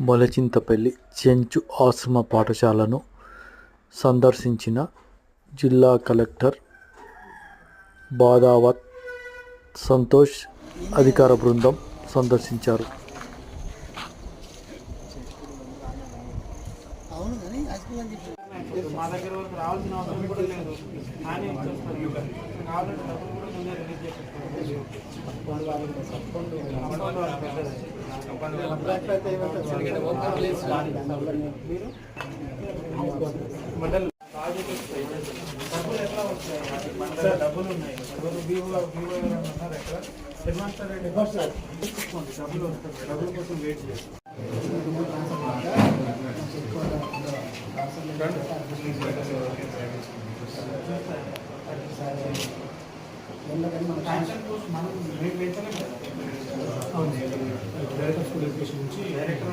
మొలచింతపల్లి చెంచు ఆశ్రమ పాఠశాలను సందర్శించిన జిల్లా కలెక్టర్ బాదావత్ సంతోష్ అధికార బృందం సందర్శించారు. మా దగ్గర వరకు రావాల్సిన అవసరం కూడా లేదు కానీ కావాలంటే డబ్బులు కూడా ముందే రిలీజ్ చేసేస్తారు అమౌంట్ వాళ్ళు డబ్బులు ఎట్లా డబ్బులు ఉన్నాయి ఎవరు ఎందుకంటే మన శాంక్షన్ కోసం మనం వెంటనే అవును. డైరెక్టర్ స్కూల్ ఎడ్యుకేషన్ నుంచి డైరెక్టర్